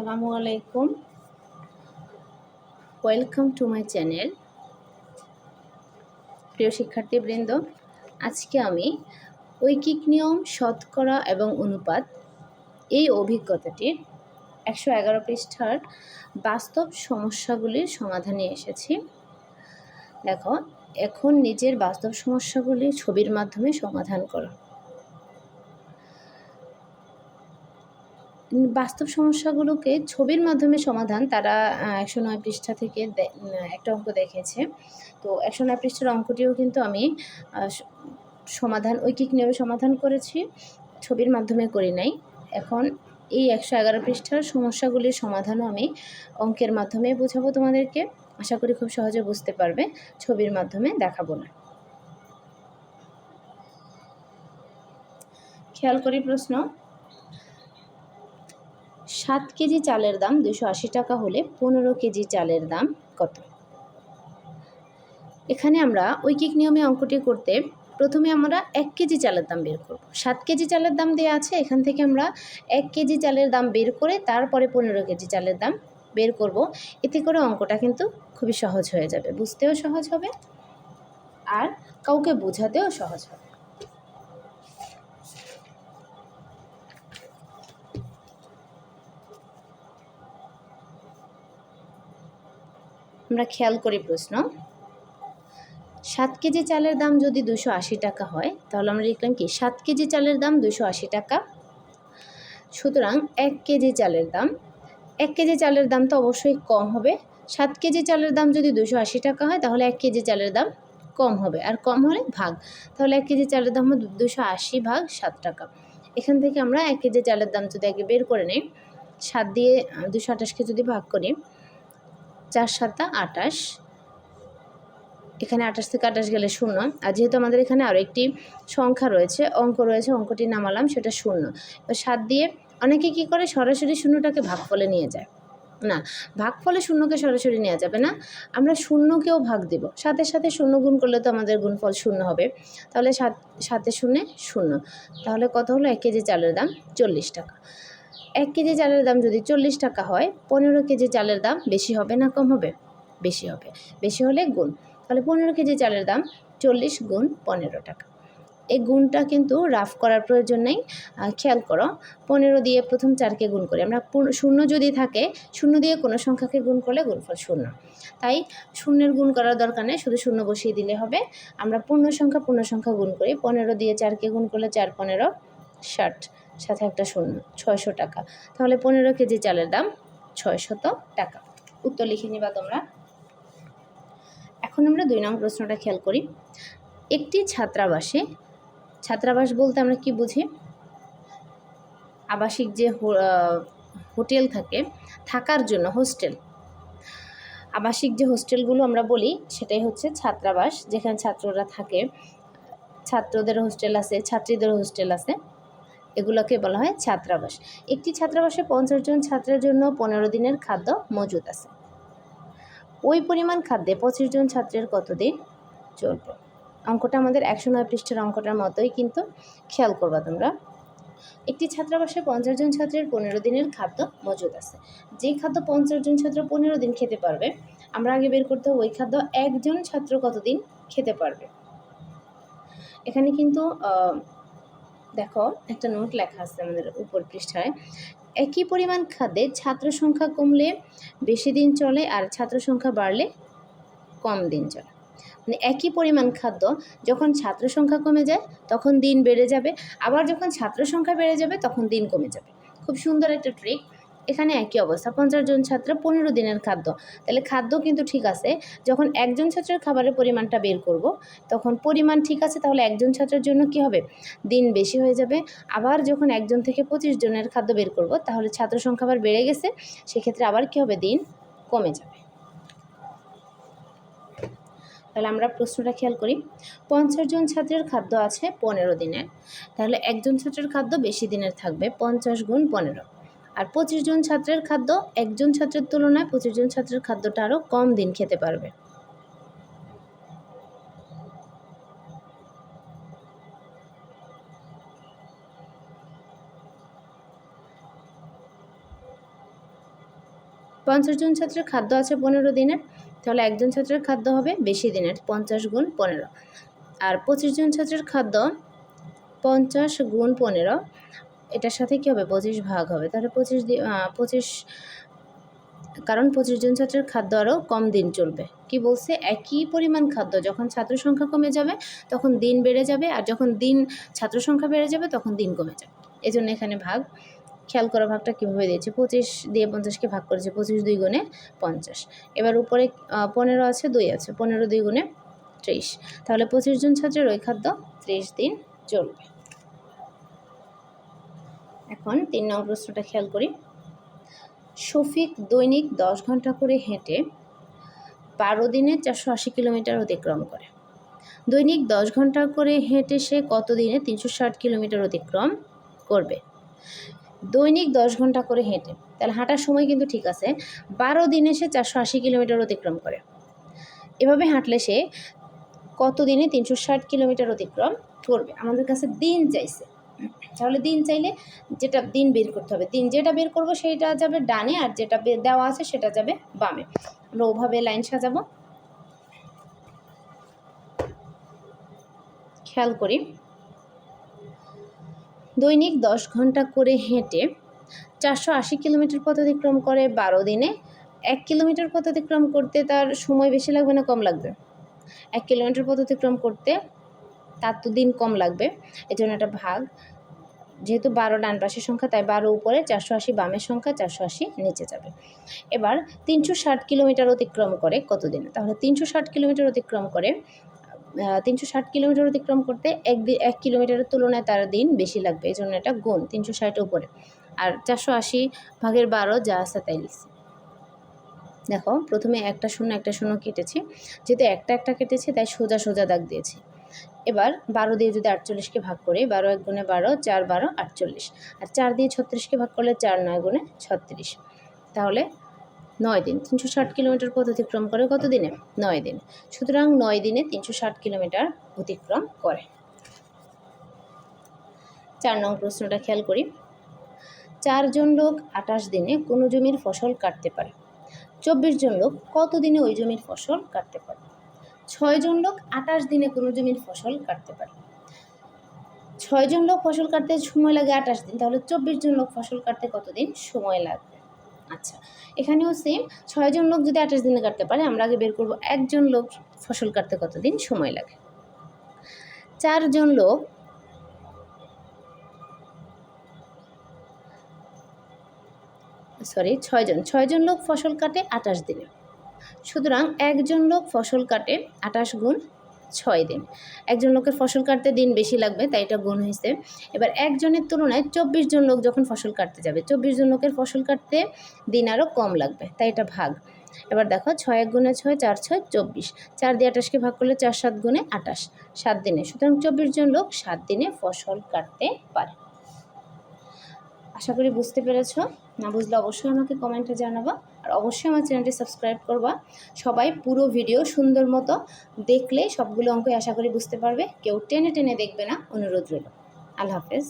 আসসালামু আলাইকুম। Welcome to my channel প্রিয় শিক্ষার্থীবৃন্দ, আজকে আমি ঐকিক নিয়ম, শতকরা এবং অনুপাত এই অভিজ্ঞতাটির একশো এগারো পৃষ্ঠার বাস্তব সমস্যাগুলির সমাধানে এসেছি। দেখো, এখন নিজের বাস্তব সমস্যাগুলি ছবির মাধ্যমে সমাধান করো। বাস্তব সমস্যাগুলোকে ছবির মাধ্যমে সমাধান তারা একশো নয় পৃষ্ঠা থেকে একটা অঙ্ক দেখেছে। তো একশো নয় পৃষ্ঠার অঙ্কটিও কিন্তু আমি সমাধান, ঐকিক নিয়মে সমাধান করেছি, ছবির মাধ্যমে করি নাই। এখন এই একশো এগারো পৃষ্ঠার সমস্যাগুলির সমাধানও আমি অঙ্কের মাধ্যমে বোঝাবো তোমাদেরকে। আশা করি খুব সহজে বুঝতে পারবে, ছবির মাধ্যমে দেখাবো না। খেয়াল করি প্রশ্ন। সাত কেজি চালের দাম দুশো আশি টাকা হলে পনেরো কেজি চালের দাম কত? এখানে আমরা ঐকিক নিয়মে অঙ্কটি করতে প্রথমে আমরা এক কেজি চালের দাম বের করব। সাত কেজি চালের দাম দেওয়া আছে, এখান থেকে আমরা এক কেজি চালের দাম বের করে তারপরে পনেরো কেজি চালের দাম বের করব। এতে করে অঙ্কটা কিন্তু খুবই সহজ হয়ে যাবে। বুঝতেও সহজ হবে আর কাউকে বোঝাতেও সহজ হবে। আমরা খেয়াল করি প্রশ্ন। সাত কেজি চালের দাম যদি দুশো আশি টাকা হয়, তাহলে আমরা লিখলাম কি? সাত কেজি চালের দাম দুশো আশি টাকা। সুতরাং এক কেজি চালের দাম, এক কেজি চালের দাম তো অবশ্যই কম হবে। সাত কেজি চালের দাম যদি দুশো আশি টাকা হয়, তাহলে এক কেজি চালের দাম কম হবে। আর কম হলে ভাগ। তাহলে এক কেজি চালের দাম দুশো আশি ভাগ সাত টাকা। এখান থেকে আমরা এক কেজি চালের দাম যদি আগে বের করে নিই, সাত দিয়ে দুশো আঠাশকে যদি ভাগ করি চার সাতা আটাশ। এখানে আটাশ থেকে আটাশ গেলে শূন্য। আর যেহেতু আমাদের এখানে আরও একটি সংখ্যা রয়েছে, অঙ্ক রয়েছে, অঙ্কটি নামালাম, সেটা শূন্য। এবার সাত দিয়ে অনেকে কি করে? সরাসরি শূন্যটাকে ভাগ ফলে নিয়ে যায়। না ভাগ ফলে শূন্যকে সরাসরি নেওয়া যাবে না। আমরা শূন্যকেও ভাগ দেব। সাথে সাথে শূন্য গুণ করলে তো আমাদের গুণফল শূন্য হবে। তাহলে সাত সাতে শূন্য শূন্য। তাহলে কত হলো? এক কেজি চালের দাম চল্লিশ টাকা। এক কেজি চালের দাম যদি চল্লিশ টাকা হয়, পনেরো কেজি চালের দাম বেশি হবে না কম হবে? বেশি হবে। বেশি হলে গুণ। তাহলে পনেরো কেজি চালের দাম চল্লিশ গুণ পনেরো টাকা। এই গুণটা কিন্তু রাফ করার প্রয়োজন নেই। খেয়াল করো, পনেরো দিয়ে প্রথম চারকে গুণ করি। আমরা শূন্য যদি থাকে, শূন্য দিয়ে কোনো সংখ্যাকে গুণ করলে গুণফল শূন্য। তাই শূন্যের গুণ করার দরকার নেই, শুধু শূন্য বসিয়ে দিলে হবে। আমরা পূর্ণ সংখ্যা পূর্ণ সংখ্যা গুণ করি। পনেরো দিয়ে চারকে গুণ করলে চার, পনেরো, ষাট। সাথে একটা শূন্য, ছয়শো টাকা। তাহলে পনেরো কেজি চালের দাম ছয়শত টাকা। উত্তর লিখে নিবা তোমরা। এখন আমরা দুই নং প্রশ্নটা খেয়াল করি। একটি ছাত্রাবাসে, ছাত্রাবাস বলতে আমরা কি বুঝি? আবাসিক যে হোটেল থাকে, থাকার জন্য হোস্টেল। আবাসিক যে হোস্টেলগুলো আমরা বলি, সেটাই হচ্ছে ছাত্রাবাস, যেখানে ছাত্ররা থাকে। ছাত্রদের হোস্টেল আছে, ছাত্রীদের হোস্টেল আছে। এগুলোকে বলা হয় ছাত্রাবাস। একটি ছাত্রাবাসে পঞ্চাশ জন ছাত্রের জন্য পনেরো দিনের খাদ্য মজুদ আছে। ওই পরিমাণ খাদ্যে পঁচিশ জন ছাত্রের কতদিন চলবে? অঙ্কটা আমাদের একশো নয় পৃষ্ঠের অঙ্কটার মতোই কিন্তু খেয়াল করবা তোমরা। একটি ছাত্রাবাসে পঞ্চাশ জন ছাত্রের পনেরো দিনের খাদ্য মজুদ আছে। যে খাদ্য পঞ্চাশ জন ছাত্র পনেরো দিন খেতে পারবে, আমরা আগে বের করতে হবে ওই খাদ্য একজন ছাত্র কতদিন খেতে পারবে। এখানে কিন্তু দেখো, একটা নোট লেখা আছে আমাদের উপর পৃষ্ঠায়। একই পরিমাণ খাদ্যে ছাত্র সংখ্যা কমলে বেশি দিন চলে আর ছাত্র সংখ্যা বাড়লে কম দিন চলে। মানে একই পরিমাণ খাদ্য যখন ছাত্র সংখ্যা কমে যায়, তখন দিন বেড়ে যাবে। আবার যখন ছাত্র সংখ্যা বেড়ে যাবে, তখন দিন কমে যাবে। খুব সুন্দর একটা ট্রিক এখানে একই অবস্থা। পঞ্চাশ জন ছাত্র, পনেরো দিনের খাদ্য। তাহলে খাদ্য কিন্তু ঠিক আছে। যখন একজন ছাত্রের খাবারের পরিমাণটা বের করব, তখন পরিমাণ ঠিক আছে, তাহলে একজন ছাত্রের জন্য কি হবে? দিন বেশি হয়ে যাবে। আবার যখন একজন থেকে পঁচিশ জনের খাদ্য বের করব, তাহলে ছাত্র সংখ্যা আবার বেড়ে গেছে। সেক্ষেত্রে আবার কি হবে? দিন কমে যাবে। তাহলে আমরা প্রশ্নটা খেয়াল করি। পঞ্চাশ জন ছাত্রের খাদ্য আছে পনেরো দিনের। তাহলে একজন ছাত্রের খাদ্য বেশি দিনের থাকবে, পঞ্চাশ গুণ পনেরো। আর পঁচিশ জন ছাত্রের খাদ্য, একজন ছাত্রের তুলনায় পঁচিশ জন ছাত্রের খাদ্যটা আরও কম দিন খেতে পারবে। পঞ্চাশ জন ছাত্রের খাদ্য আছে পনেরো দিনের তাহলে একজন ছাত্রের খাদ্য হবে বেশি দিনের, পঞ্চাশ গুণ পনেরো। আর পঁচিশ জন ছাত্রের খাদ্য পঞ্চাশ গুণ পনেরো এটার সাথে কী হবে? পঁচিশ ভাগ হবে। তাহলে পঁচিশ দিন পঁচিশ কারণ পঁচিশ জন ছাত্রের খাদ্য আরও কম দিন চলবে। কি বলছে? একই পরিমাণ খাদ্য, যখন ছাত্র সংখ্যা কমে যাবে, তখন দিন বেড়ে যাবে, আর যখন দিন ছাত্র সংখ্যা বেড়ে যাবে, তখন দিন কমে যাবে। এই জন্য এখানে ভাগ। খেয়াল করা ভাগটা কীভাবে দিয়েছে? পঁচিশ দিয়ে পঞ্চাশকে ভাগ করেছে, পঁচিশ দুই গুণে পঞ্চাশ। এবার উপরে পনেরো আছে, দুই আছে, পনেরো দুই গুণে ত্রিশ। তাহলে পঁচিশ জন ছাত্রের ওই খাদ্য ত্রিশ দিন চলবে। এখন তিন নং প্রশ্নটা খেয়াল করি। শফিক দৈনিক দশ ঘণ্টা করে হেঁটে বারো দিনে চারশো আশি কিলোমিটার অতিক্রম করে। দৈনিক দশ ঘণ্টা করে হেঁটে সে কত দিনে তিনশো ষাট কিলোমিটার অতিক্রম করবে? দৈনিক দশ ঘণ্টা করে হেঁটে, তাহলে হাঁটার সময় কিন্তু ঠিক আছে, বারো দিনে সে চারশো আশি কিলোমিটার অতিক্রম করে। এভাবে হাঁটলে সে কত দিনে তিনশো ষাট কিলোমিটার অতিক্রম করবে? আমাদের কাছে দিন চাইছে। তাহলে দিন চাইলে যেটা দিন বের করতে হবে। দিন যেটা বের করব সেইটা যাবে ডানে আর যেটা দেওয়া আছে সেটা যাবে বামে। আমরা ওভাবে লাইন সাজাবো। খেয়াল করি। দৈনিক দশ ঘণ্টা করে হেঁটে চারশো আশি কিলোমিটার পথ অতিক্রম করে বারো দিনে। এক কিলোমিটার পথ অতিক্রম করতে তার সময় বেশি লাগবে না, কম লাগবে? এক কিলোমিটার পথ অতিক্রম করতে তার তো দিন কম লাগবে। এই জন্য একটা ভাগ যেহেতু বারো ডান পাশের সংখ্যা, তাই বারো উপরে, চারশো আশি বামের সংখ্যা, চারশো আশি নিচে যাবে। এবার তিনশো ষাট কিলোমিটার অতিক্রম করে কতদিন? তাহলে তিনশো ষাট কিলোমিটার অতিক্রম করে তিনশো ষাট কিলোমিটার অতিক্রম করতে এক এক কিলোমিটারের তুলনায় তার দিন বেশি লাগবে। এই জন্য এটা গুণ, তিনশো ষাটের উপরে। আর চারশো আশি ভাগের বারো যা আছে তাই লিখছি। দেখো, প্রথমে একটা শূন্য একটা শূন্য কেটেছি। যেহেতু একটা একটা কেটেছি, তাই সোজা সোজা দাগ দিয়েছি। এবার বারো দিয়ে যদি আটচল্লিশকে ভাগ করি, বারো এক গুণে বারো, চার বারো আটচল্লিশ। আর চার দিয়ে ছত্রিশকে ভাগ করলে চার নয় গুণে ছত্রিশ। তাহলে নয় দিন, তিনশো ষাট কিলোমিটার পথ অতিক্রম করে কত দিনে? নয় দিন। সুতরাং নয় দিনে তিনশো ষাট কিলোমিটার অতিক্রম করে। চার নং প্রশ্নটা খেয়াল করি। চারজন লোক আঠাশ দিনে কোনো জমির ফসল কাটতে পারে। চব্বিশ জন লোক কত দিনে ওই জমির ফসল কাটতে পারে? ছয়জন লোক আঠাশ দিনে কোনো জমির ফসল কাটতে পারে। ছয়জন লোক ফসল কাটতে সময় লাগে আঠাশ দিন, তাহলে চব্বিশ জন লোক ফসল কাটতে কতদিন? সময় লাগবে। আচ্ছা এখানেও সেম ছয়জন লোক যদি আঠাশ দিনে কাটতে পারে, আমরা আগে বের করব একজন লোক ফসল কাটতে কতদিন? সময় লাগে। চারজন লোক সরি ছয়জন ছয়জন লোক ফসল কাটে আঠাশ দিনে। সুতরাং একজন লোক ফসল কাটে আঠাশ গুণ ছয় দিন। একজন লোকের ফসল কাটতে দিন বেশি লাগবে, তাই এটা গুণ হয়েছে। এবার একজনের তুলনায় চব্বিশ জন লোক যখন ফসল কাটতে যাবে, চব্বিশ জন লোকের ফসল কাটতে দিন আরও কম লাগবে, তাই এটা ভাগ। এবার দেখো, ছয় এক গুণে ছয়, চার ছয়, চব্বিশ। চার দিয়ে আঠাশকে ভাগ করলে চার, সাত গুণে আঠাশ, সাত দিনে। সুতরাং চব্বিশ জন লোক সাত দিনে ফসল কাটতে পারে। আশা করি বুঝতে পেরেছ। না বুঝলে অবশ্যই আমাকে কমেন্টে জানাবা। আর অবশ্যই আমার চ্যানেলটি সাবস্ক্রাইব করবা। সবাই পুরো ভিডিও সুন্দর মতো দেখলে সবগুলো অঙ্কই আশা করি বুঝতে পারবে। কেউ টেনে টেনে দেখবে না। অনুরোধ রইল। আল্লাহ হাফেজ।